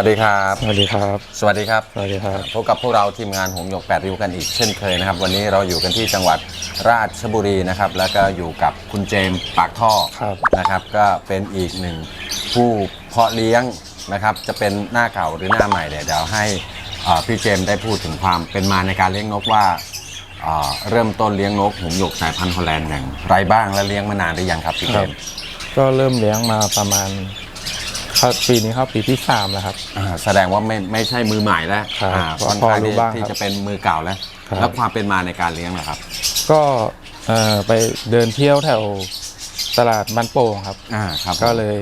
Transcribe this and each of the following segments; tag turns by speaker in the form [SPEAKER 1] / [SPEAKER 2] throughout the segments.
[SPEAKER 1] สวัสดีครับ
[SPEAKER 2] สวัสดีครับ
[SPEAKER 1] สวัสดีครับ
[SPEAKER 2] สวัสดีครับ
[SPEAKER 1] พบกับพวกเราทีมงานหงส์หยกแปดริ้วกันอีกเช่นเคยนะครับ วันนี้เราอยู่กันที่จังหวัดราชบุรีนะครับ แล้วก็อยู่กับคุณเจมส์ปากท่อ
[SPEAKER 2] ครับ
[SPEAKER 1] นะครับ ก็เป็นอีกหนึ่งผู้เพาะเลี้ยงนะครับ จะเป็นหน้าเก่าหรือหน้าใหม่เนี่ยเดี๋ยวให้เอ่อพี่เจมส์ได้พูดถึงความเป็นมาในการเลี้ยงนกว่าเอ่อเริ่มต้นเลี้ยงนกหงส์หยกสายพันธุ์ฮอลแลนด์อย่างไรบ้างและเลี้ยงมานานหรือยังครับพี่
[SPEAKER 2] ค
[SPEAKER 1] เจ
[SPEAKER 2] รับ
[SPEAKER 1] มส์
[SPEAKER 2] ก็เริ่มเลี้ยงมาประมาณ เข้าปีนี้เข้าปีที่สามแล้วครับ
[SPEAKER 1] อ่าแสดงว่าไม่ไม่ใช่มือใหม่แล้ว
[SPEAKER 2] ครับ
[SPEAKER 1] อ่า
[SPEAKER 2] พอ
[SPEAKER 1] ค่อนข้าง
[SPEAKER 2] พอรู้
[SPEAKER 1] ที่
[SPEAKER 2] บ้าง
[SPEAKER 1] ที่
[SPEAKER 2] ครับ
[SPEAKER 1] จะเป็นมือเก่าแล้ว
[SPEAKER 2] ครับ
[SPEAKER 1] แล้วความเป็นมาในการเลี้ยงนะครับ
[SPEAKER 2] ก็เอ่อไปเดินเที่ยวแถวตลาดบ้านโป่งครับ
[SPEAKER 1] อ่าครับ
[SPEAKER 2] ก็เลย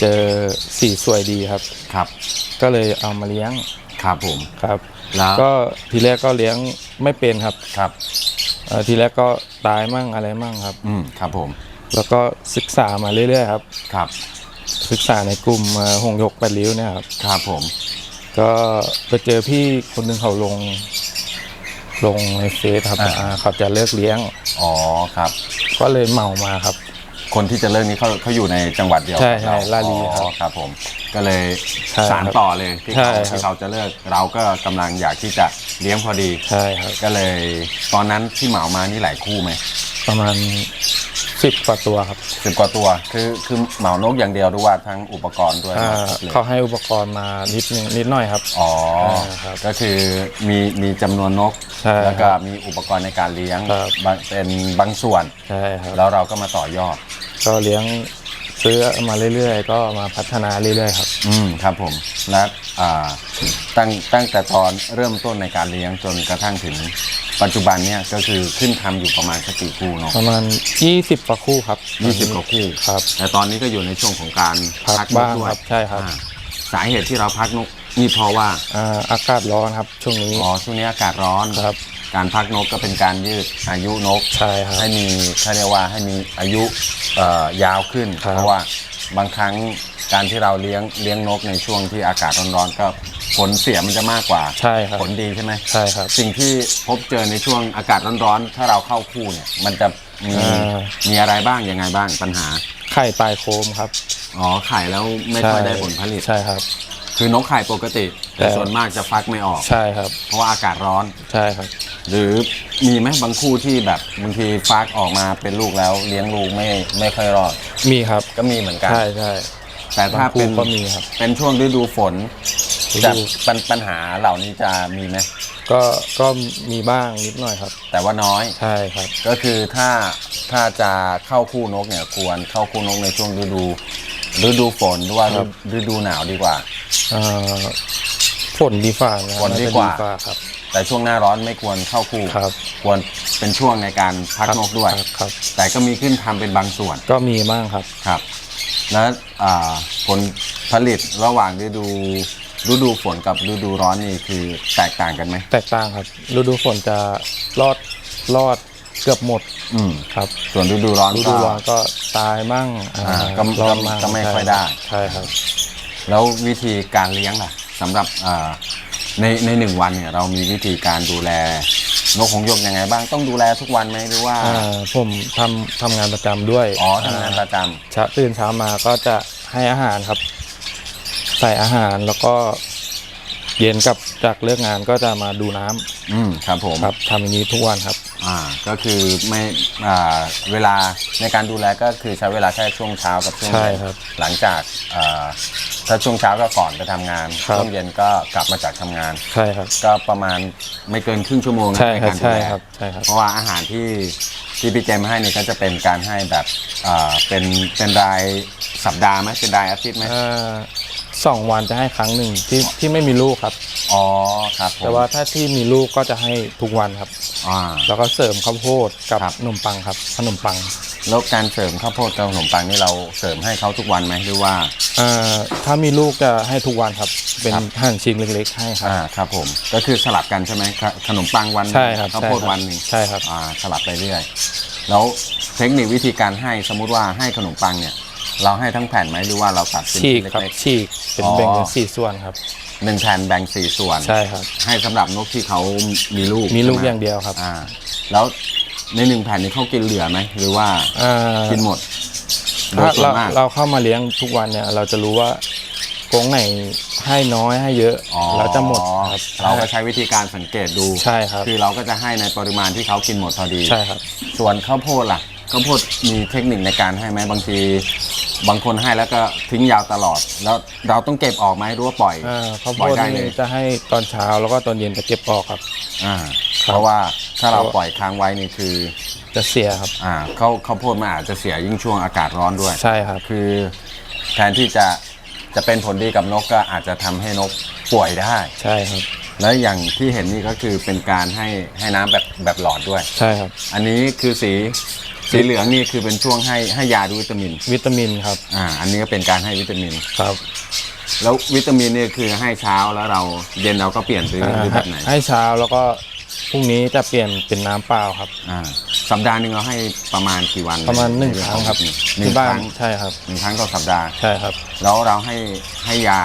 [SPEAKER 2] เจอสีสวยดีครับ
[SPEAKER 1] ครับ
[SPEAKER 2] ก็เลยเอามาเลี้ยง
[SPEAKER 1] ครับผม
[SPEAKER 2] ครับ
[SPEAKER 1] แล้ว
[SPEAKER 2] ก็ทีแรกก็เลี้ยงไม่เป็นครับ
[SPEAKER 1] ครับ
[SPEAKER 2] เอ่อทีแรกก็ตายมั่งอะไรมั่งครับ
[SPEAKER 1] อืมครับผม
[SPEAKER 2] แล้วก็ศึกษามาเรื่อยๆครับ
[SPEAKER 1] ครับ
[SPEAKER 2] ศึกษาในกลุ่มเอ่อหงส์หยกแปดริ้วเนี่ยครับ
[SPEAKER 1] ครับผม
[SPEAKER 2] ก็ไปเจอพี่คนหนึ่งเขาลง ลงในเฟซครับ
[SPEAKER 1] อ่า
[SPEAKER 2] อ่าเขาจะเลิกเลี้ยง
[SPEAKER 1] อ๋อครับ
[SPEAKER 2] ก็เลยเหมามาครับ
[SPEAKER 1] คนที่จะเลิกนี้เขาเขาอยู่ในจังหวัดเดียว
[SPEAKER 2] ใช่
[SPEAKER 1] กับ
[SPEAKER 2] ใช่
[SPEAKER 1] เร
[SPEAKER 2] ลาลี
[SPEAKER 1] อ๋อ
[SPEAKER 2] ครับ
[SPEAKER 1] ครับผม ก็เลย
[SPEAKER 2] ใช่
[SPEAKER 1] สาร
[SPEAKER 2] ครับ
[SPEAKER 1] ต่อเลยที่
[SPEAKER 2] ใช่
[SPEAKER 1] เขา
[SPEAKER 2] ครับ
[SPEAKER 1] ที่เขาจะเลิกเราก็กำลังอยากที่จะเลี้ยงพอดี
[SPEAKER 2] ใช่ครับ
[SPEAKER 1] ก็เลยตอนนั้นที่เหมามานี่หลายคู่ไหม
[SPEAKER 2] ประมาณ สิบกว่าตัวครับ
[SPEAKER 1] สิบกว่าตัว คือคือเหมานกอย่างเดียวหรือว่าทั้งอุปกรณ์ด้วย
[SPEAKER 2] อ่า
[SPEAKER 1] ครบเลย
[SPEAKER 2] เขาให้อุปกรณ์มานิดนึงนิดหน่อยครับ
[SPEAKER 1] อ๋อ
[SPEAKER 2] ครับ
[SPEAKER 1] ก็คือมีมีจำนวนนก
[SPEAKER 2] ใช่
[SPEAKER 1] แล้วก็มีอุปกรณ์ในการเลี้ยง
[SPEAKER 2] ครับ
[SPEAKER 1] บางเป็นบางส่วน
[SPEAKER 2] ใช่ครับ
[SPEAKER 1] แล้วเราก็มาต่อยอด
[SPEAKER 2] ก็เลี้ยง ซื้อมาเรื่อยๆ ก็มาพัฒนาเรื่อยๆครับ
[SPEAKER 1] อืมครับผมและอ่าตั้งตั้งแต่ตอนเริ่มต้นในการเลี้ยงจนกระทั่งถึงปัจจุบันเนี่ยก็คือขึ้นทำอยู่ประมาณสักกี่คู่เนาะ
[SPEAKER 2] ประมาณ 20กว่าคู่ครับ
[SPEAKER 1] ยี่สิบกว่าคู่
[SPEAKER 2] ครับ
[SPEAKER 1] แต่ตอนนี้ก็อยู่ในช่วงของการ
[SPEAKER 2] พัก
[SPEAKER 1] น
[SPEAKER 2] บ้าง
[SPEAKER 1] ด้วย
[SPEAKER 2] ครับใช่ครับ
[SPEAKER 1] อ่าสาเหตุที่เราพักนกนี่เพราะว่า
[SPEAKER 2] อ่าอากาศร้อนครับช่วงนี้
[SPEAKER 1] อ๋อช่วงนี้อากาศร้อน
[SPEAKER 2] ครับ
[SPEAKER 1] การพักนกก็เป็นการยืดอายุนก
[SPEAKER 2] ใช่ครับ
[SPEAKER 1] ให้มีเขาเรียกว่าให้มีอายุเอ่อยาวขึ้น
[SPEAKER 2] ครับ
[SPEAKER 1] เพราะว่าบางครั้งการที่เราเลี้ยงเลี้ยงนกในช่วงที่อากาศร้อนๆก็ผลเสียมันจะมากกว่า
[SPEAKER 2] ใช่ครับ
[SPEAKER 1] ผลดีใช่ไหม
[SPEAKER 2] ใช่ครับ
[SPEAKER 1] สิ่งที่พบเจอในช่วงอากาศร้อนๆถ้าเราเข้าคู่เนี่ยมันจะมี
[SPEAKER 2] อ่า
[SPEAKER 1] มีอะไรบ้างยังไงบ้างปัญหา
[SPEAKER 2] ไข่ปลายโคมครับ
[SPEAKER 1] อ๋อไข่แล้วไม่ค่อยได้ผลผลิต
[SPEAKER 2] ใช่ครับ
[SPEAKER 1] คือนกไข่ปกติ แต่
[SPEAKER 2] แต่
[SPEAKER 1] ส่วนมากจะฟักไม่ออก
[SPEAKER 2] ใช่ครับ
[SPEAKER 1] เพราะว่าอากาศร้อน
[SPEAKER 2] ใช่ครับ
[SPEAKER 1] หรือมีไหมบางคู่ที่แบบบางทีฟักออกมาเป็นลูกแล้วเลี้ยงลูกไม่ไม่ค่อยรอด
[SPEAKER 2] มีครับ
[SPEAKER 1] ก็มีเหมือนกัน
[SPEAKER 2] ใช่ใช่
[SPEAKER 1] แต่ถ้า
[SPEAKER 2] บางคู่
[SPEAKER 1] เป็น
[SPEAKER 2] ก็มีครับ
[SPEAKER 1] เป็นช่วงฤดูฝน
[SPEAKER 2] ฤดู
[SPEAKER 1] จะปัญปัญหาเหล่านี้จะมีไหม
[SPEAKER 2] ก็ก็มีบ้างนิดหน่อยครับ
[SPEAKER 1] แต่ว่าน้อย
[SPEAKER 2] ใช่ครับ
[SPEAKER 1] ก็คือถ้าถ้าจะเข้าคู่นกเนี่ยควรเข้าคู่นกในช่วงฤดูฤดูฝนหรือว่า
[SPEAKER 2] ครับ
[SPEAKER 1] ฤดูหนาวดีกว่า
[SPEAKER 2] เอ่อฝนดีฝ่าะ
[SPEAKER 1] ฝนดีกว่า
[SPEAKER 2] น่จะครับ
[SPEAKER 1] แต่ช่วงหน้าร้อนไม่ควรเข้าคู่
[SPEAKER 2] ครับ
[SPEAKER 1] ควรเป็นช่วงในการพักนกด้วย
[SPEAKER 2] ครับครับ
[SPEAKER 1] แต่ก็มีขึ้นทำเป็นบางส่วน
[SPEAKER 2] ก็มีบ้างครับ
[SPEAKER 1] ครับ แล้วอ่าผลผลิตระหว่างฤดูฤดูฝนกับฤดูร้อนนี่คือแตกต่างกันไหม
[SPEAKER 2] แตกต่างครับฤดูฝนจะรอดรอดเกือบหมด
[SPEAKER 1] อืม
[SPEAKER 2] ครับ
[SPEAKER 1] ส่วนฤดูร้อน
[SPEAKER 2] ฤ
[SPEAKER 1] ก็
[SPEAKER 2] ดูร้อนก็ตายมั่งอ่า
[SPEAKER 1] อ่าก็
[SPEAKER 2] รอดมั่ง
[SPEAKER 1] ก็ไม่
[SPEAKER 2] ใช่
[SPEAKER 1] ค่อยได้
[SPEAKER 2] ใช่ครับ
[SPEAKER 1] แล้ววิธีการเลี้ยงล่ะสำหรับอ่า ในในหนึ่งวันเนี่ยเรามีวิธีการดูแลนกของส์หยกยังไงบ้างต้องดูแลทุกวันไหมหรือว่า
[SPEAKER 2] อ่าผมทำทำงานประจำด้วย
[SPEAKER 1] อ๋อทำงานประจำ
[SPEAKER 2] เช้าตื่นเช้ามาก็จะให้อาหารครับ ใส่อาหารแล้วก็ เย็นกับจากเลิกงานก็จะมาดูน้ำ
[SPEAKER 1] อืมครับผม
[SPEAKER 2] ครับทำอย่างนี้ทุกวันครับ
[SPEAKER 1] อ่าก็คือไม่อ่าเวลาในการดูแลก็คือใช้เวลาแค่ช่วงเช้ากับช่วง
[SPEAKER 2] ใช่
[SPEAKER 1] เย็น
[SPEAKER 2] ครับ
[SPEAKER 1] หลังจากอ่าถ้าช่วงเช้าก็ก่อนไปทำงาน
[SPEAKER 2] ครับ
[SPEAKER 1] ช่วงเย็นก็กลับมาจากทำงาน
[SPEAKER 2] ใช่ครับ
[SPEAKER 1] ก็ประมาณไม่เกินครึ่งชั่วโมงนะ
[SPEAKER 2] ใช่
[SPEAKER 1] ใน
[SPEAKER 2] ครับ
[SPEAKER 1] การดู
[SPEAKER 2] ใช่
[SPEAKER 1] แล
[SPEAKER 2] ครับ ใช่ครับ
[SPEAKER 1] เพราะว่าอาหารที่ที่พี่เจมให้เนี่ยก็จะเป็นการให้แบบอ่าเป็นเป็นรายสัปดาห์ไหมเป็นรายอาทิตย์ไหม
[SPEAKER 2] อ่า สองวันจะให้ครั้งหนึ่งที่ที่ไม่มีลูกครับ
[SPEAKER 1] อ๋อครับผม
[SPEAKER 2] แต่ว่าถ้าที่มีลูกก็จะให้ทุกวันครับ
[SPEAKER 1] อ่า
[SPEAKER 2] แล้วก็เสริมข้าวโพดกับ
[SPEAKER 1] ครับ
[SPEAKER 2] ขนมปังครับขนมปัง
[SPEAKER 1] แล้วการเสริมข้าวโพดกับขนมปังนี่เราเสริมให้เขาทุกวันไหมหรือว่า
[SPEAKER 2] อ่าถ้ามีลูกจะให้ทุกวันครับ เป็น
[SPEAKER 1] ครับ
[SPEAKER 2] หั่นชิ้นเล็กๆให้ครับ
[SPEAKER 1] อ่าครับผมก็คือสลับกันใช่ไหมครับขนมปังวันหนึ่ง
[SPEAKER 2] ใช่ครับ
[SPEAKER 1] ข้าวโพด
[SPEAKER 2] ใช่ครับ
[SPEAKER 1] วันหนึ่ง
[SPEAKER 2] ใช่ครับ
[SPEAKER 1] อ่าสลับไปเรื่อย แล้วเทคนิควิธีการให้สมมุติว่าให้ขนมปังเนี่ย เราให้ทั้งแผ่นไหมหรือว่าเราตัดเป็น
[SPEAKER 2] ฉีก
[SPEAKER 1] ชิ้น
[SPEAKER 2] ครับ
[SPEAKER 1] เล็ก
[SPEAKER 2] ฉีกเป็น
[SPEAKER 1] อ๋อ
[SPEAKER 2] แบ่งเป็นสี่ส่วนครับ
[SPEAKER 1] ๆหนึ่งแผ่นแบ่งสี่ส่วน
[SPEAKER 2] ใช่ครับ
[SPEAKER 1] ให้สำหรับนกที่เขามีลูก
[SPEAKER 2] มีลูก
[SPEAKER 1] ใช่ไห
[SPEAKER 2] อย่างเดียวครับ
[SPEAKER 1] อ่า แล้วในหนึ่งแผ่นนี้เขากินเหลือไหมหรือว่า
[SPEAKER 2] อ่า
[SPEAKER 1] กินหมดโด
[SPEAKER 2] ถ้าย
[SPEAKER 1] ส่ว
[SPEAKER 2] เรา
[SPEAKER 1] นมาก
[SPEAKER 2] เราเข้ามาเลี้ยงทุกวันเนี่ย เราจะรู้ว่ากรงไหนให้น้อยให้เยอะ
[SPEAKER 1] อ๋อ
[SPEAKER 2] แล้วจะหมดครับ
[SPEAKER 1] เราก็ใช้วิธีการสังเกตดู
[SPEAKER 2] ใช่ครับ
[SPEAKER 1] คือเราก็จะให้ในปริมาณที่เขากินหมดพอดี
[SPEAKER 2] ใช่ครับ
[SPEAKER 1] ส่วนข้าวโพดล่ะข้าวโพดมีเทคนิคในการให้ไหมบางที บางคนให้แล้วก็ทิ้งยาวตลอด แล้วเราต้องเก็บออกไหมหรือว่าปล่อย
[SPEAKER 2] อ่าข้าวโพ
[SPEAKER 1] ปล่อย
[SPEAKER 2] ด
[SPEAKER 1] ได้เลย
[SPEAKER 2] นี่จะให้ตอนเช้าแล้วก็ตอนเย็นจะเก็บออกครับ
[SPEAKER 1] อ่า
[SPEAKER 2] ครับ
[SPEAKER 1] เพราะว่าถ้าเรา
[SPEAKER 2] เพราะ
[SPEAKER 1] ปล่อยค้างไว้นี่คือ
[SPEAKER 2] จะเสียครับ
[SPEAKER 1] อ่าข้าวข้าวโพดมันอาจจะเสียยิ่งช่วงอากาศร้อนด้วย
[SPEAKER 2] ใช่ครับ
[SPEAKER 1] คือแทนที่จะจะเป็นผลดีกับนกก็อาจจะทำให้นกป่วยได้
[SPEAKER 2] ใช่ครับ
[SPEAKER 1] แล้วอย่างที่เห็นนี่ก็คือเป็นการให้ให้น้ำแบบแบบหลอดด้วย
[SPEAKER 2] ใช่ครับ
[SPEAKER 1] อันนี้คือสี สีเหลืองนี่คือเป็นช่วงให้ให้ยาด้วยวิตามิน
[SPEAKER 2] วิตามินครับ
[SPEAKER 1] อ่า อันนี้ก็เป็นการให้วิตามิน
[SPEAKER 2] ครับ
[SPEAKER 1] แล้ววิตามินนี่คือให้เช้าแล้วเราเย็นเราก็เปลี่ยนหรือ
[SPEAKER 2] อ่า
[SPEAKER 1] หรือแบบไหน
[SPEAKER 2] ให้เช้าแล้วก็พรุ่งนี้จะเปลี่ยนเป็นน้ำเปล่าครับ
[SPEAKER 1] อ่า สัปดาห์หนึ่งเราให้ประมาณกี่วัน
[SPEAKER 2] ประมาณหนึ่งครั้งครับ
[SPEAKER 1] หนึ่
[SPEAKER 2] ที่
[SPEAKER 1] งค
[SPEAKER 2] บ้าน
[SPEAKER 1] รั้ง
[SPEAKER 2] ใช่ครับ
[SPEAKER 1] หนึ่งครั้งต่อสัปดาห์
[SPEAKER 2] ใช่ครับ
[SPEAKER 1] แล้วเราให้ให้ยา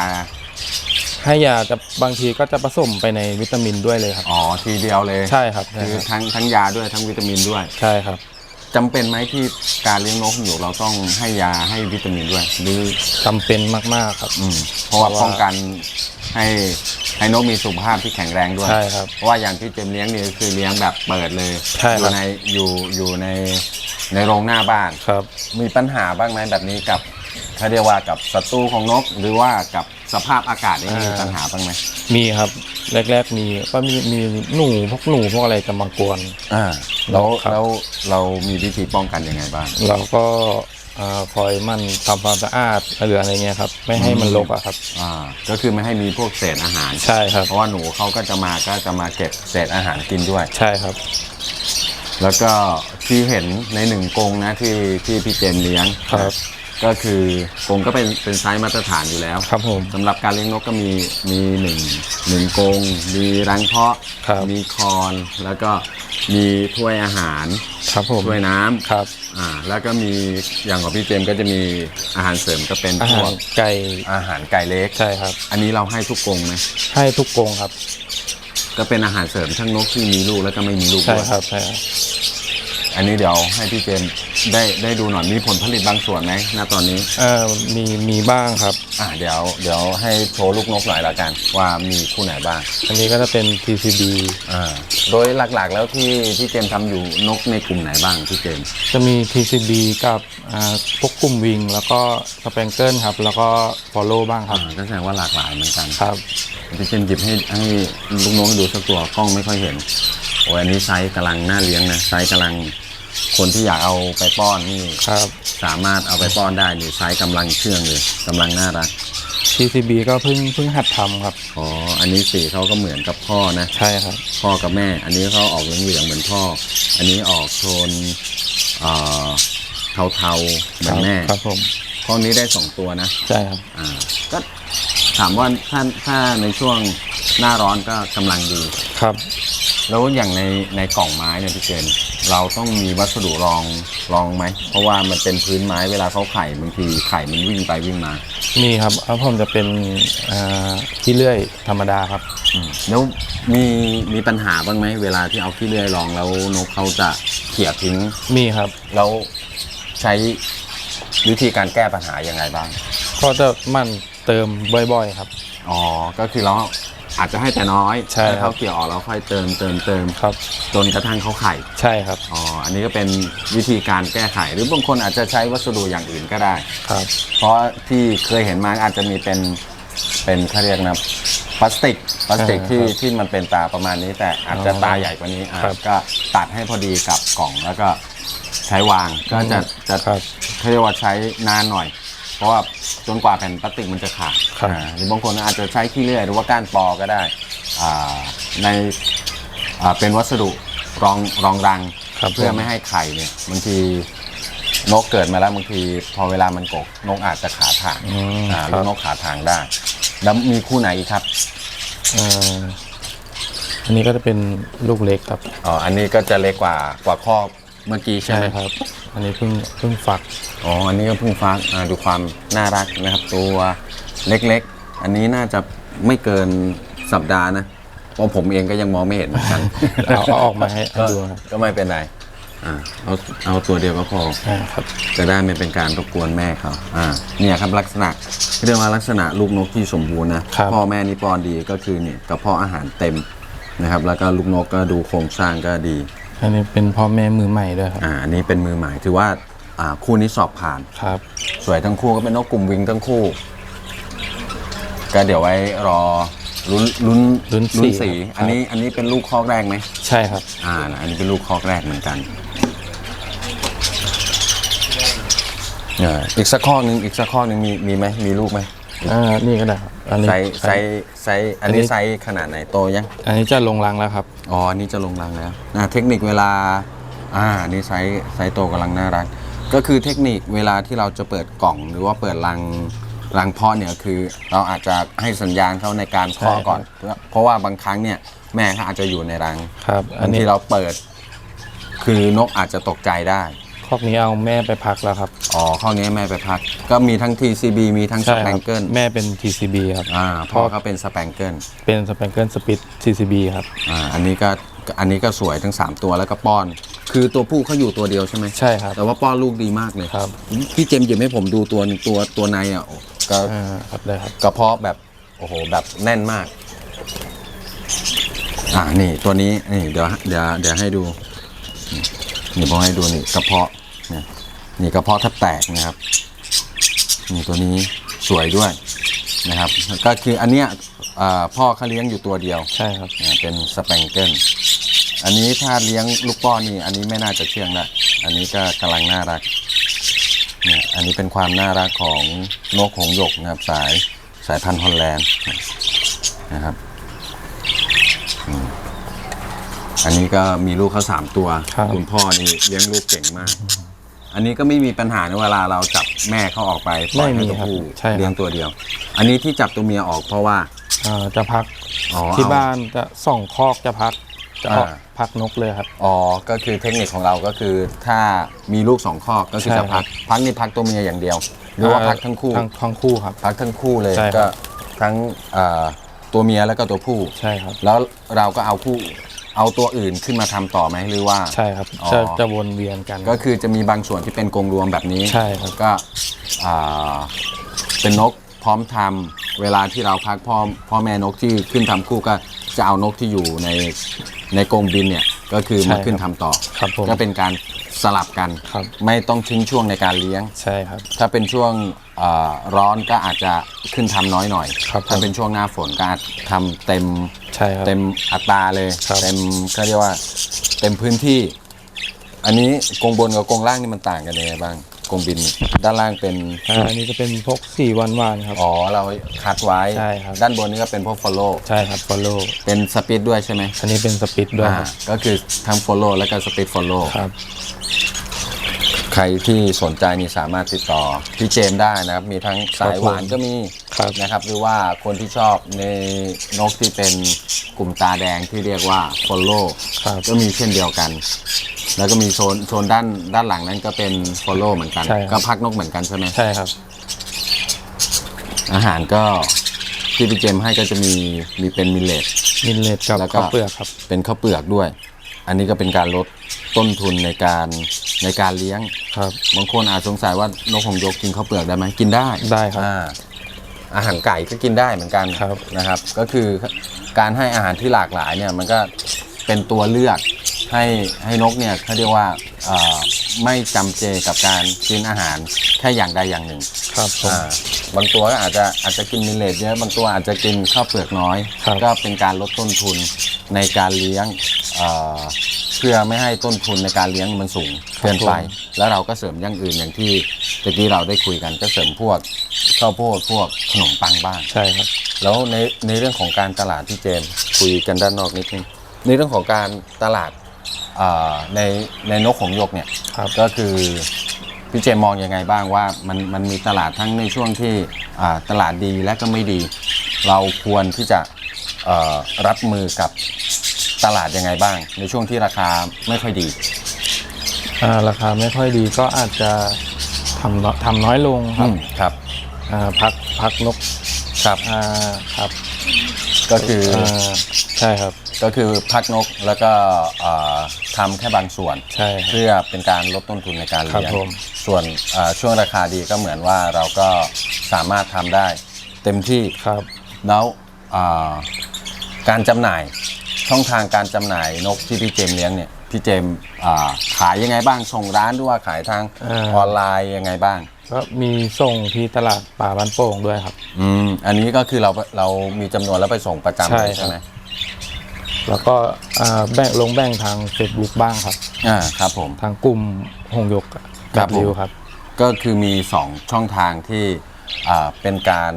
[SPEAKER 2] ให้ยาจะบางทีก็จะผสมไปในวิตามินด้วยเลยครับ
[SPEAKER 1] อ๋อทีเดียวเลย
[SPEAKER 2] ใช่ครับใช่
[SPEAKER 1] คือ
[SPEAKER 2] ครับ
[SPEAKER 1] ทั้งทั้งยาด้วยทั้งวิตามินด้วย
[SPEAKER 2] ใช่ครับ
[SPEAKER 1] จำเป็นไหมที่การเลี้ยงนกหนูเราต้องให้ยาให้วิตามินด้วยหรือ
[SPEAKER 2] จำเป็นมากๆครับ
[SPEAKER 1] อืมเพราะว่า
[SPEAKER 2] เพราะว่า
[SPEAKER 1] ป้องกันให้ให้นกมีสุขภาพที่แข็งแรงด้วย
[SPEAKER 2] ใช่ครับ
[SPEAKER 1] เพราะว่าอย่างที่เจมเลี้ยงนี่ก็คือเลี้ยงแบบเปิดเลย
[SPEAKER 2] ใช่
[SPEAKER 1] อ
[SPEAKER 2] ครั
[SPEAKER 1] ยู่
[SPEAKER 2] บ
[SPEAKER 1] ในอยู่อยู่ในในโรงหน้าบ้าน
[SPEAKER 2] ครับ
[SPEAKER 1] มีปัญหาบ้างไหมแบบนี้กับ เขาเรียกว่ากับศัตรูของนก หรือว่ากับสภาพอากาศนี่มี
[SPEAKER 2] อ่า
[SPEAKER 1] ปัญหาบ้างไหม
[SPEAKER 2] มีครับแรก ๆ มีก็มีมีหนูพวกหนูพวกอะไรจะมากวน
[SPEAKER 1] อ่าแล้ว
[SPEAKER 2] ครับ
[SPEAKER 1] แล้วเรามีวิธีป้องกันยังไงบ้าง
[SPEAKER 2] เราก็อ่าคอยหมันทำความสะอาดหรืออะไรเงี้ยครับไม่ให้มันรกอะครับ
[SPEAKER 1] อ่าก็คือไม่ให้มีพวกเศษอาหาร
[SPEAKER 2] ใช่ครับ
[SPEAKER 1] เพราะว่าหนูเขาก็จะมาก็จะมาเก็บเศษอาหารกินด้วย
[SPEAKER 2] ใช่ครับ
[SPEAKER 1] แล้วก็ที่เห็นในหนึ่งกรงนะที่ที่พี่เจมเลี้ยง
[SPEAKER 2] ครับ
[SPEAKER 1] ก็คือกรงก็เป็นเป็นไซส์มาตรฐานอยู่แล้ว
[SPEAKER 2] ครับผม
[SPEAKER 1] สำหรับการเลี้ยงนกก็มีมีหนึ่งหนึ่งกรงมีรังเพาะ
[SPEAKER 2] ครับ
[SPEAKER 1] มีคอนแล้วก็มีถ้วยอาหาร
[SPEAKER 2] ครับผม
[SPEAKER 1] ถ้วยน้ำ
[SPEAKER 2] ครับ
[SPEAKER 1] อ่าแล้วก็มีอย่างของพี่เจมส์ก็จะมีอาหารเสริมก็เป็น
[SPEAKER 2] อา
[SPEAKER 1] พ
[SPEAKER 2] หาวร
[SPEAKER 1] ก
[SPEAKER 2] ไก่
[SPEAKER 1] อาหารไก่เล็ก
[SPEAKER 2] ใช่ครับ
[SPEAKER 1] อันนี้เราให้ทุกกรงไหม
[SPEAKER 2] ให้ทุกกรงครับ
[SPEAKER 1] ก็เป็นอาหารเสริมทั้งนกที่มีลูกแล้วก็ไม่มีลูก
[SPEAKER 2] ใช่
[SPEAKER 1] ด้วย
[SPEAKER 2] ครับใช่ครับ
[SPEAKER 1] อันนี้เดี๋ยวให้พี่เจมส์ได้ได้ดูหน่อยมีผลผลิตบางส่วนไหมณตอนนี้
[SPEAKER 2] เออมีมีบ้างครับ
[SPEAKER 1] อ่าเดี๋ยวเดี๋ยวให้โชว์ลูกนกหน่อยละกัน ว่ามีคู่ไหนบ้าง
[SPEAKER 2] อันนี้ก็จะเป็น TCB
[SPEAKER 1] อ่าโดยหลักๆ แล้วที่พี่เจมส์ทำอยู่นกในกลุ่มไหนบ้างพี่เจมส์
[SPEAKER 2] จะมี TCB กับอ่าพวกกลุ่มวิง แล้วก็สเปงเกิลครับ แล้วก็ฟอลโล่บ้างค
[SPEAKER 1] อ่า
[SPEAKER 2] รับ
[SPEAKER 1] ก็แสดงว่าหลากหลายเหมือนกัน
[SPEAKER 2] ครับ
[SPEAKER 1] พี่เจมส์หยิบให้ให้ลูกนกดูสักตัวกล้องไม่ค่อยเห็น โอ้ยอันนี้ไซส์กำลังน่าเลี้ยงนะไซส์กำลังคนที่อยากเอาไปป้อนนี่
[SPEAKER 2] ครับ
[SPEAKER 1] สามารถเอาไปป้อนได้นี่ไซส์กำลังเชื่องเลยกำลังน่ารัก
[SPEAKER 2] TCB ก็เพิ่งเพิ่งหัดทำครับ
[SPEAKER 1] อ๋อ อันนี้สีเขาก็เหมือนกับพ่อนะ
[SPEAKER 2] ใช่ครับ
[SPEAKER 1] พ่อกับแม่ อันนี้เขาออกเหลืองๆเหมือนพ่อ อันนี้ออกโทนเอ่อเทาๆเหมือนแม่
[SPEAKER 2] ครับผม
[SPEAKER 1] ข้อนี้ได้สองตัวนะ
[SPEAKER 2] ใช่ครับ
[SPEAKER 1] อ่า ก็ถามว่าถ้าถ้าในช่วงหน้าร้อนก็กำลังดี
[SPEAKER 2] ครับ
[SPEAKER 1] แล้วอย่างในในกล่องไม้เนี่ยพี่เจนเราต้องมีวัสดุรองรองไหม เพราะว่ามันเป็นพื้นไม้เวลาเขาไข่บางทีไข่มันวิ่งไปวิ่งมา
[SPEAKER 2] มีครับแล้วผมจะเป็นอ่าที่เลื่อยธรรมดาครับ
[SPEAKER 1] อืมแล้วมีมีปัญหาบ้างไหมเวลาที่เอาขี้เลื่อยรองแล้วนกเขาจะเขี่ยทิ้ง
[SPEAKER 2] มีครับ
[SPEAKER 1] แล้วใช้วิธีการแก้ปัญหายังไงบ้าง
[SPEAKER 2] ก็จะหมั่นเติมบ่อยๆครับ
[SPEAKER 1] อ๋อ ก็คือเรา อาจจะให้แต่น้อย
[SPEAKER 2] ใช่ครับ
[SPEAKER 1] เขาเกี่ยวออกแล้วค่อยเติมเติมเติม
[SPEAKER 2] ครับ
[SPEAKER 1] จนกระทั่งเขาไข่
[SPEAKER 2] ใช่ครับ
[SPEAKER 1] อ๋ออันนี้ก็เป็นวิธีการแก้ไข หรือบางคนอาจจะใช้วัสดุอย่างอื่นก็ได้
[SPEAKER 2] ครับ
[SPEAKER 1] เพราะที่เคยเห็นมาอาจจะมีเป็นเป็นเขาเรียกนะพลาสติกพลาสติก
[SPEAKER 2] อ่า
[SPEAKER 1] ที่
[SPEAKER 2] ครับ
[SPEAKER 1] ที่มันเป็นตาประมาณนี้แต่อาจจะ
[SPEAKER 2] อ๋อ
[SPEAKER 1] ตาใหญ่กว่านี้อะ
[SPEAKER 2] ครับ
[SPEAKER 1] ก็ตัดให้พอดีกับกล่องแล้วก็ใช้วางก็จะจะ
[SPEAKER 2] ครับ
[SPEAKER 1] เขาเรียกว่าใช้นานหน่อย เพราะว่าจนกว่าแผ่นพลาสติกมันจะขาด
[SPEAKER 2] ครับ
[SPEAKER 1] อ่าหรือบางคนอาจจะใช้ขี้เลื่อยหรือว่าก้านปอก็ได้อ่าในอ่าเป็นวัสดุรองรองรัง
[SPEAKER 2] ครับ
[SPEAKER 1] เพื่อ
[SPEAKER 2] ผม
[SPEAKER 1] ไม่ให้ไข่เนี่ยบางทีนกเกิดมาแล้วบางทีพอเวลามันกกนกอาจจะขาทาง
[SPEAKER 2] อืม
[SPEAKER 1] อ่า
[SPEAKER 2] ค
[SPEAKER 1] ลู
[SPEAKER 2] รั
[SPEAKER 1] ก
[SPEAKER 2] บ
[SPEAKER 1] นกขาทางได้ แล้วมีคู่ไหนอีกครับ
[SPEAKER 2] เอ่ออันนี้ก็จะเป็นลูกเล็กครับ
[SPEAKER 1] อ๋ออันนี้ก็จะเล็กกว่ากว่าข้อ เมื่อกี้ใช่
[SPEAKER 2] ใช่
[SPEAKER 1] ไหม
[SPEAKER 2] ครับ อันนี้เพิ่งเพิ่งฝัก
[SPEAKER 1] อ๋อ อันนี้ก็เพิ่งฟักอ่าดูความน่ารักนะครับ ตัวเล็กๆ อันนี้น่าจะไม่เกินสัปดาห์นะ เพราะผมเองก็ยังมองไม่เห็นเหมือนกัน
[SPEAKER 2] เอาเอาออกมาให้ให้
[SPEAKER 1] ก็
[SPEAKER 2] ดูครับ
[SPEAKER 1] ก็ไม่เป็นไรอ่าเอาเอาตัวเดียวก็พอ
[SPEAKER 2] อ่าครับ
[SPEAKER 1] จะได้ไม่เป็นการรบกวนแม่เขาอ่า เนี่ยครับลักษณะเรียกว่าลักษณะลูกนกที่สมบูรณ์นะ
[SPEAKER 2] ครับ
[SPEAKER 1] พ่อแม่นี่ป้อนดีก็คือเนี่ยกระเพาะอาหารเต็มนะครับ แล้วก็ลูกนกก็ดูโครงสร้างก็ดี
[SPEAKER 2] อันนี้เป็นพ่อแม่มือใหม่ด้วยครับ
[SPEAKER 1] อ่าอันนี้เป็นมือใหม่ถือว่าอ่าคู่นี้สอบผ่าน
[SPEAKER 2] ครับ
[SPEAKER 1] สวยทั้งคู่ก็เป็นนกกลุ่มวิงทั้งคู่ ก็เดี๋ยวไว้รอลุ้นลุ้น
[SPEAKER 2] ลุ้นสี
[SPEAKER 1] สี
[SPEAKER 2] ครับ
[SPEAKER 1] อันนี้อันนี้เป็นลูกคอกแรกไหม
[SPEAKER 2] ใช่ครับ
[SPEAKER 1] อ่าอันนี้เป็นลูกคอกแรกเหมือนกันเอออีกสักข้อหนึ่งอีกสักข้อหนึ่งมีมีไหมมีลูกไหม
[SPEAKER 2] อ่านี่ก็ได้ครับอันนี้
[SPEAKER 1] ไซส์ไซส์ไซส์อัน
[SPEAKER 2] อันนี้
[SPEAKER 1] นี้ไซส์ขนาดไหนโตยัง
[SPEAKER 2] อันนี้จะลงรังแล้วครับ
[SPEAKER 1] อ๋ออันนี้จะลงรังแล้วนะเทคนิคเวลา อ่าอันนี่ไซส์ไซส์โตกำลังน่ารัก ก็คือเทคนิคเวลาที่เราจะเปิดกล่องหรือว่าเปิดรังรังเพาะเนี่ยคือ เราอาจจะให้สัญญาณเขาในการเคาะก่อน เพราะเพราะว่าบางครั้งเนี่ยแม่เขาอาจจะอยู่ในรัง
[SPEAKER 2] ครับ อั
[SPEAKER 1] บานง
[SPEAKER 2] นี้
[SPEAKER 1] ทีเราเปิด คือนกอาจจะตกใจได้
[SPEAKER 2] ค อกนี้เอาแม่ไปพักแล้วครับ
[SPEAKER 1] อ๋อข้อนี้แม่ไปพัก ก็มีทั้ง TCB มีทั้งส
[SPEAKER 2] ใช่
[SPEAKER 1] แป
[SPEAKER 2] ครั
[SPEAKER 1] งเกิล
[SPEAKER 2] แม่เป็น TCB ครับ
[SPEAKER 1] อ่าพ่อเขาเป็นสแปงเกิล
[SPEAKER 2] เป็นสเปนเกิลสปิด TCB ครับ
[SPEAKER 1] อ่าอันนี้ก็อันนี้ก็สวยทั้ง 3 ตัวแล้วก็ป้อน คือตัวผู้เขาอยู่ตัวเดียวใช่ไหม
[SPEAKER 2] ใช่ครับ
[SPEAKER 1] แต่ว่าป้อนลูกดีมากเลย
[SPEAKER 2] ครับ
[SPEAKER 1] พี่เจมส์หยิบให้ผมดูตัวหนึ่งตัวตัวในอะก็
[SPEAKER 2] อ่าครับได้ครับ
[SPEAKER 1] กระเพาะแบบโอ้โหแบบแน่นมากอ่านี่ตัวนี้นี่เดี๋ยวเดี๋ยวเดี๋ยวให้ดูนี่นี่ผมให้ดูนี่กระเพาะเนี่ยนี่กระเพาะแทบแตกนะครับนี่ตัวนี้สวยด้วยนะครับ ก็คืออันเนี้ยอ่าพ่อเขาเลี้ยงอยู่ตัวเดียว
[SPEAKER 2] ใช่ครับ
[SPEAKER 1] อ่าเป็นสแปงเกิลอันนี้ถ้าเลี้ยงลูกป้อนนี่ อันนี้ไม่น่าจะเชื่องละอันนี้ก็กำลังน่ารักเนี่ยอันนี้เป็นความน่ารักของนกหงส์หยกนะครับสายสายพันธุ์ฮอลแลนด์นะครับอืมอันนี้ก็มีลูกเขาสามตัว
[SPEAKER 2] ครับ
[SPEAKER 1] ณพ่อนี่เลี้ยงลูกเก่งมาก อันนี้ก็ไม่มีปัญหาในเวลาเราจับแม่เขาออกไปปล่อยให้ตัวผู้
[SPEAKER 2] ใช่ครับ
[SPEAKER 1] เลี้ยงตัวเดียว อันนี้ที่จับตัวเมียออกเพราะว่า
[SPEAKER 2] อ่าจะพัก
[SPEAKER 1] อ๋อ
[SPEAKER 2] ที่
[SPEAKER 1] เอ
[SPEAKER 2] บ้านจะส่องคอกจะพักจะออก
[SPEAKER 1] อ่า
[SPEAKER 2] พักนกเลยครับ
[SPEAKER 1] อ๋อ ก็คือเทคนิคของเราก็คือถ้ามีลูกสองข้อกก็คือ
[SPEAKER 2] ใช่
[SPEAKER 1] จะพัก พักนี่พักตัวเมียอย่างเดียว หรือว่าพักทั้งคู่
[SPEAKER 2] ทั้งทั้งคู่ครับ
[SPEAKER 1] พักทั้งคู่เลย
[SPEAKER 2] ใช่ครับ
[SPEAKER 1] ก็ทั้งเอ่อตัวเมียแล้วก็ตัวผู้
[SPEAKER 2] ใช่ครับ
[SPEAKER 1] แล้วเราก็เอาคู่ เอาตัวอื่นขึ้นมาทำต่อไหมหรือว่า
[SPEAKER 2] ใช่ครับ
[SPEAKER 1] อ๋อ
[SPEAKER 2] จะจะวนเวียนกัน
[SPEAKER 1] ก็คือจะมีบางส่วนที่เป็นกรงรวมแบบนี้
[SPEAKER 2] ใช่ครับ
[SPEAKER 1] ก็อ่าเป็นนกพร้อมทำเวลาที่เราพักพ่อพ่อแม่นกที่ขึ้นทำคู่ก็จะเอานกที่อยู่ในในกรงบินเนี่ยก็คือมาขึ้นทำต่อ
[SPEAKER 2] ครับผม
[SPEAKER 1] ก็เป็นการ สลับกัน
[SPEAKER 2] ครับ
[SPEAKER 1] ไม่ต้องทิ้งช่วงในการเลี้ยง
[SPEAKER 2] ใช่ครับ
[SPEAKER 1] ถ้าเป็นช่วงเอ่อร้อนก็อาจจะขึ้นทำน้อยหน่อย
[SPEAKER 2] ครับ
[SPEAKER 1] ถ้า
[SPEAKER 2] ผม
[SPEAKER 1] เป็นช่วงหน้าฝนก็อาจทำเต็ม
[SPEAKER 2] ใช่ครับ
[SPEAKER 1] เต็มอัตราเลย
[SPEAKER 2] ครับ
[SPEAKER 1] เต็มก็เรียกว่าเต็มพื้นที่ อันนี้กรงบนกับกรงล่างนี่มันต่างกันยังไงบ้าง กรงบินนี่ด้านล่างเป็น
[SPEAKER 2] อ่าอันนี้จะเป็นพวกสีหวานหวานๆครับ
[SPEAKER 1] อ๋อเราคัดไว้
[SPEAKER 2] ใช่ครับ
[SPEAKER 1] ด้านบนนี่ก็เป็นพวกฟอลโล่
[SPEAKER 2] ใช่ครับ follow
[SPEAKER 1] เป็นสปิดด้วยใช่ไหม
[SPEAKER 2] อันนี้เป็นสปิดด้วย
[SPEAKER 1] อ่า
[SPEAKER 2] ครับ
[SPEAKER 1] ก็คือทั้งฟอลโล่แล้วก็สปิดฟอลโล่
[SPEAKER 2] ครับ
[SPEAKER 1] ใครที่สนใจนี่สามารถติดต่อพี่เจมส์ได้นะครับ มีทั้งสายหวานก็มี
[SPEAKER 2] ครับ
[SPEAKER 1] นะครับ หรือว่าคนที่ชอบในนกที่เป็นกลุ่มตาแดงที่เรียกว่าฟอลโล่
[SPEAKER 2] ครับ
[SPEAKER 1] ก็มีเช่นเดียวกัน แล้วก็มีโซนโซนด้านด้านหลังนั้นก็เป็นฟอลโล่เหมือนกัน
[SPEAKER 2] ใช่ครับ
[SPEAKER 1] ก็พักนกเหมือนกันใช่ไหม
[SPEAKER 2] ใช่ครับ
[SPEAKER 1] อาหารก็ที่พี่เจมส์ให้ก็จะมีมีเป็นมิลเลต
[SPEAKER 2] มินเลตกับ
[SPEAKER 1] แล้วก็
[SPEAKER 2] ข้าวเปลือกครับ
[SPEAKER 1] เป็นข้าวเปลือกด้วย อันนี้ก็เป็นการลดต้นทุนในการในการเลี้ยง
[SPEAKER 2] ครับ
[SPEAKER 1] บางคนอาจสงสัยว่านกหงส์ยกกินข้าวเปลือกได้ไหมกินได้
[SPEAKER 2] ได้ครับ
[SPEAKER 1] อ่าอาหารไก่ก็กินได้เหมือนกัน
[SPEAKER 2] ครับ
[SPEAKER 1] นะครับ ก็คือการให้อาหารที่หลากหลายเนี่ยมันก็เป็นตัวเลือก ให้ให้นกเนี่ยเขาเรียกว่าเอ่อไม่จำเจกับการกินอาหารแค่อย่างใดอย่างหนึ่ง
[SPEAKER 2] ครับผม
[SPEAKER 1] อ่าบางตัวก็อาจจะอาจจะกินมิลเลตเยอะบางตัวอาจจะกินข้าวเปลือกน้อย
[SPEAKER 2] ครับ
[SPEAKER 1] ก็เป็นการลดต้นทุนในการเลี้ยงเอ่อเพื่อไม่ให้ต้นทุนในการเลี้ยงมันสูงเกินไป แล้วเราก็เสริมอย่างอื่นอย่างที่ตะกี้เราได้คุยกันก็เสริมพวกข้าวโพดพวกขนมปังบ้าง
[SPEAKER 2] ใช่ครับ
[SPEAKER 1] แล้วในในเรื่องของการตลาดที่เจมส์คุยกันด้านนอกนิดนึงในเรื่องของการตลาดเอ่อในในนกของส์หยกเนี่ย
[SPEAKER 2] ครับ
[SPEAKER 1] ก็คือพี่เจมส์มองยังไงบ้างว่ามันมันมีตลาดทั้งในช่วงที่อ่าตลาดดีและก็ไม่ดี เราควรที่จะเอ่อรับมือกับตลาดยังไงบ้าง ในช่วงที่ราคาไม่ค่อยดี
[SPEAKER 2] อ่าราคาไม่ค่อยดีก็อาจจะทำน้อยทำน้อยลงครับ
[SPEAKER 1] ครับ
[SPEAKER 2] อ่าพักพักนก
[SPEAKER 1] ครับ
[SPEAKER 2] อ่าครับ
[SPEAKER 1] ก็คือ
[SPEAKER 2] อ่า ใช่ครับ
[SPEAKER 1] ก็คือพักนกแล้วก็เอ่อทำแค่บางส่วน
[SPEAKER 2] ใช่ครับ
[SPEAKER 1] เพื่อเป็นการลดต้นทุนในการ
[SPEAKER 2] ครับ
[SPEAKER 1] เลี้ยง
[SPEAKER 2] ผม
[SPEAKER 1] ส่วนเอ่อช่วงราคาดีก็เหมือนว่าเราก็สามารถทำได้เต็มที่
[SPEAKER 2] ครับ
[SPEAKER 1] แล้วเอ่อการจำหน่ายช่องทางการจำหน่ายนกที่พี่เจมส์เลี้ยงเนี่ยพี่เจมส์อ่าขายยังไงบ้างส่งร้านหรือว่าขายทาง
[SPEAKER 2] อ่า
[SPEAKER 1] ออนไลน์ยังไงบ้าง
[SPEAKER 2] ก็มีส่งที่ตลาดป่าบ้านโป่งด้วยครับ
[SPEAKER 1] อืมอันนี้ก็คือเราเรามีจำนวนแล้วไปส่งประจำ
[SPEAKER 2] ใช่
[SPEAKER 1] เลย
[SPEAKER 2] ครับ
[SPEAKER 1] ใช่ไหม
[SPEAKER 2] แล้วก็อ่าแบ่งลงแบ่งทาง Facebook บ้างครับ
[SPEAKER 1] อ่าครับผม
[SPEAKER 2] ทางกลุ่มหงหยก
[SPEAKER 1] ครั
[SPEAKER 2] กั
[SPEAKER 1] บบผม
[SPEAKER 2] ริวครับ
[SPEAKER 1] ก็คือมี 2 ช่องทางที่อ่าเป็นการ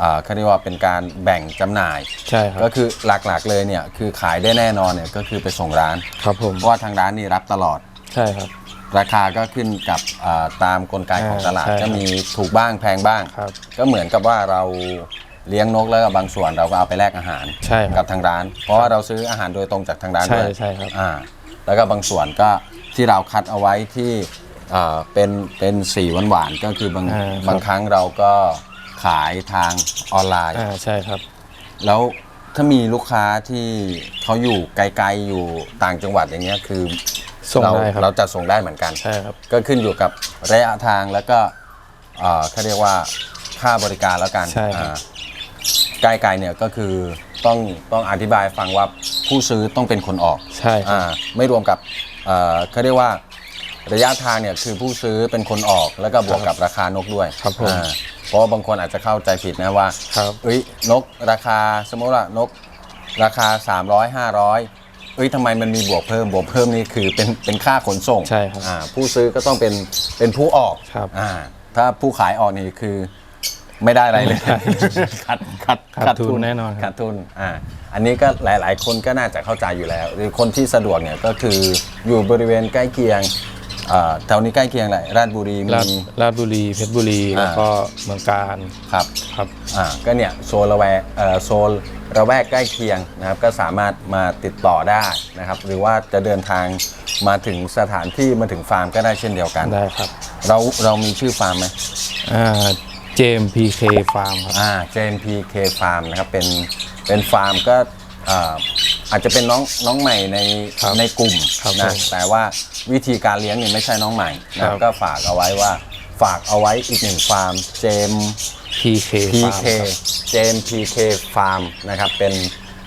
[SPEAKER 1] อ่าเขาเรียกว่าเป็นการแบ่งจำหน่าย
[SPEAKER 2] ใช่ครับ
[SPEAKER 1] ก็คือหลักๆเลยเนี่ยคือขายได้แน่นอนเนี่ยก็คือไปส่งร้าน
[SPEAKER 2] ครับผม
[SPEAKER 1] เพราะว่าทางร้านนี่รับตลอด
[SPEAKER 2] ใช่ครับ
[SPEAKER 1] ราคาก็ขึ้นกับอ่าตามกลไกของตลาด
[SPEAKER 2] อ่าใช่
[SPEAKER 1] ก็มีถูกบ้างแพงบ้าง
[SPEAKER 2] ครับ
[SPEAKER 1] ก็เหมือนกับว่าเรา เลี้ยงนกแล้วก็บางส่วนเราก็เอาไปแลกอาหาร
[SPEAKER 2] ใช่ค
[SPEAKER 1] กั
[SPEAKER 2] รั
[SPEAKER 1] บบทางร้าน เพราะว่าเราซื้ออาหารโดยตรงจากทางร้าน
[SPEAKER 2] ใช่
[SPEAKER 1] ด้วย
[SPEAKER 2] ใช่ครับ
[SPEAKER 1] อ่าแล้วก็บางส่วนก็ที่เราคัดเอาไว้ที่อ่าเป็นเป็นสีหวานๆก็คือบาง
[SPEAKER 2] อ่าครับ
[SPEAKER 1] บางครั้งเราก็ขายทางออนไลน์
[SPEAKER 2] อ่าใช่ครับ
[SPEAKER 1] แล้วถ้ามีลูกค้าที่เขาอยู่ไกลๆอยู่ต่างจังหวัดอย่างเงี้ยคือ
[SPEAKER 2] ส่ง
[SPEAKER 1] เรา
[SPEAKER 2] ได้ครับ
[SPEAKER 1] เราจะส่งได้เหมือนกัน
[SPEAKER 2] ใช่ครับ
[SPEAKER 1] ก็ขึ้นอยู่กับระยะทางแล้วก็เอ่อเขาเรียกว่าค่าบริการแล้วกัน
[SPEAKER 2] ใช่ครับ
[SPEAKER 1] อ่า ใกล้ไกลเนี่ยก็คือต้องต้องอธิบายฟังว่าผู้ซื้อต้องเป็นคนออก
[SPEAKER 2] ใช่ครับ
[SPEAKER 1] อ่าไม่รวมกับเอ่อเขาเรียกว่าระยะทางเนี่ยคือผู้ซื้อเป็นคนออกแล้วก็บวกกับราคานกด้วย
[SPEAKER 2] ครับผม
[SPEAKER 1] อ่าเพราะว่าบางคนอาจจะเข้าใจผิดนะว่า
[SPEAKER 2] ครับ
[SPEAKER 1] เอ้ยนกราคาสมมติว่านกราคา 300 500เอ้ยทำไมมันมีบวกเพิ่มบวกเพิ่มนี่คือเป็นเป็นค่าขนส่ง
[SPEAKER 2] ใช่ครับ
[SPEAKER 1] อ่าผู้ซื้อก็ต้องเป็นเป็นผู้ออก
[SPEAKER 2] ครับ
[SPEAKER 1] อ่าถ้าผู้ขายออกนี่คือ ไม่ได้อะไรเลยขาดขาด
[SPEAKER 2] ขาดทุนแน่นอนครับ
[SPEAKER 1] ขาดทุนอ่าอันนี้ก็หลาย ๆ คนก็น่าจะเข้าใจอยู่แล้วหรือคนที่สะดวกเนี่ยก็คืออยู่บริเวณใกล้เคียงอ่าแถวนี้ใกล้เคียงแหละราชบุรี
[SPEAKER 2] ราช
[SPEAKER 1] มี
[SPEAKER 2] ราชบุรีเพชรบุรี
[SPEAKER 1] อ่า
[SPEAKER 2] แล้วก็เมืองการ
[SPEAKER 1] ครับ
[SPEAKER 2] ครับ
[SPEAKER 1] อ่าก็เนี่ยโซนละแวกเอ่อโซนระแวกใกล้เคียงนะครับก็สามารถมาติดต่อได้นะครับ หรือว่าจะเดินทางมาถึงสถานที่มาถึงฟาร์มก็ได้เช่นเดียวกัน
[SPEAKER 2] ได้ครับ
[SPEAKER 1] เราเรามีชื่อฟาร์มไหม
[SPEAKER 2] อ่า เจมพีเคฟาร์มครับ
[SPEAKER 1] อ่า JMPK Farm นะครับ เป็น เป็นฟาร์มก็อ่าอาจจะเป็นน้อง น้องใหม่ใน
[SPEAKER 2] ครับ
[SPEAKER 1] ในกลุ่ม
[SPEAKER 2] ครับ
[SPEAKER 1] นะ
[SPEAKER 2] ผม
[SPEAKER 1] แต่ว่าวิธีการเลี้ยงเนี่ยไม่ใช่น้องใหม่นะครับก็ฝากเอาไว้ว่า ฝากเอาไว้อีกหนึ่งฟาร์มเจม
[SPEAKER 2] พีเคฟาร์ม
[SPEAKER 1] PK เจม PK Farm นะครับ เป็น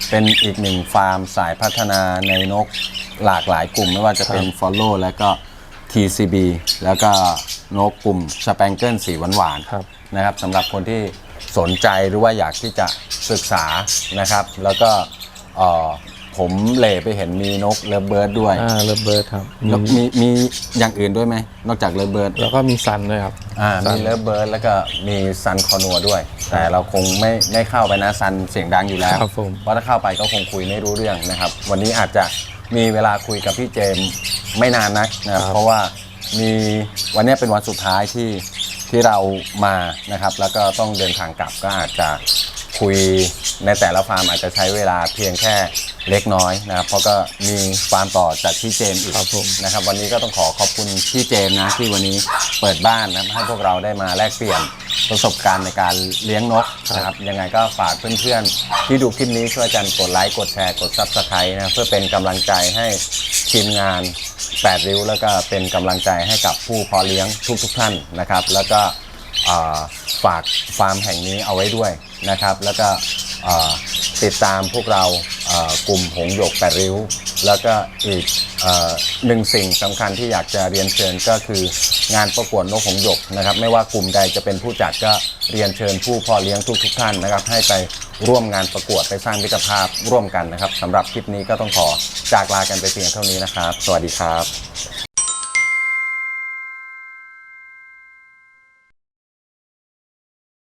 [SPEAKER 1] เป็นอีกหนึ่งฟาร์มสายพัฒนาในนกหลากหลายกลุ่ม ไม่ว่าจะเป็น Follow แล้วก็ TCB แล้วก็นกกลุ่มสแปงเกิลสีหวาน
[SPEAKER 2] ครับ
[SPEAKER 1] ๆ นะครับสำหรับคนที่สนใจหรือว่าอยากที่จะศึกษานะครับ แล้วก็เอ่อผมเหล่ไปเห็นมีนกเลเบิร์ดด้วย
[SPEAKER 2] อ่าเลเบิร์ดครับ
[SPEAKER 1] แล้ว
[SPEAKER 2] มี
[SPEAKER 1] มีมีอย่างอื่นด้วยไหมนอกจากเลเบิร์ด
[SPEAKER 2] แล้วก็มีซันด้วยครับ
[SPEAKER 1] อ่า
[SPEAKER 2] ซั
[SPEAKER 1] มี
[SPEAKER 2] น
[SPEAKER 1] เลิฟเบิร์ดแล้วก็มีซันคอนัวด้วย แต่เราคงไม่ไม่เข้าไปนะซันเสียงดังอยู่แล้ว
[SPEAKER 2] ครับผม
[SPEAKER 1] เพราะถ้าเข้าไปก็คงคุยไม่รู้เรื่องนะครับ วันนี้อาจจะมีเวลาคุยกับพี่เจมส์ไม่นานนักนะครับเพราะว่ามีวันนี้เป็นวันสุดท้ายที่ ที่เรามานะครับ แล้วก็ต้องเดินทางกลับก็อาจจะ คุยในแต่ละฟาร์มอาจจะใช้เวลาเพียงแค่เล็กน้อยนะครับ เพราะก็มีฟาร์มต่อจากพี่เจมส์อีก
[SPEAKER 2] ครับผม
[SPEAKER 1] นะครับ วันนี้ก็ต้องขอขอบคุณพี่เจมส์นะที่วันนี้เปิดบ้านนะครับให้พวกเราได้มาแลกเปลี่ยนประสบการณ์ในการเลี้ยงนกนะครับยังไงก็ฝากเพื่อนๆ ที่ดูคลิปนี้ช่วยกันกดไลค์กดแชร์กดซับสไครต์นะเพื่อเป็นกำลังใจให้ทีมงาน8ริ้วแล้วก็เป็นกำลังใจให้กับผู้เพาะเลี้ยงทุกๆท่านนะครับ แล้วก็อ่าฝากฟาร์มแห่งนี้เอาไว้ด้วย นะครับ แล้วก็ติดตามพวกเรากลุ่มหงหยกแปดริ้ว แล้วก็อีกอหนึ่งสิ่งสำคัญที่อยากจะเรียนเชิญก็คืองานประกวดนกหงหยกนะครับ ไม่ว่ากลุ่มใดจะเป็นผู้จัดก็เรียนเชิญผู้เพอเลี้ยงทุกๆท่านนะครับ ให้ไปร่วมงานประกวดไปสร้างมิตรภาพร่วมกันนะครับสำหรับคลิปนี้ก็ต้องขอจากลากันไปเพียงเท่านี้นะครับ สวัสดีครับ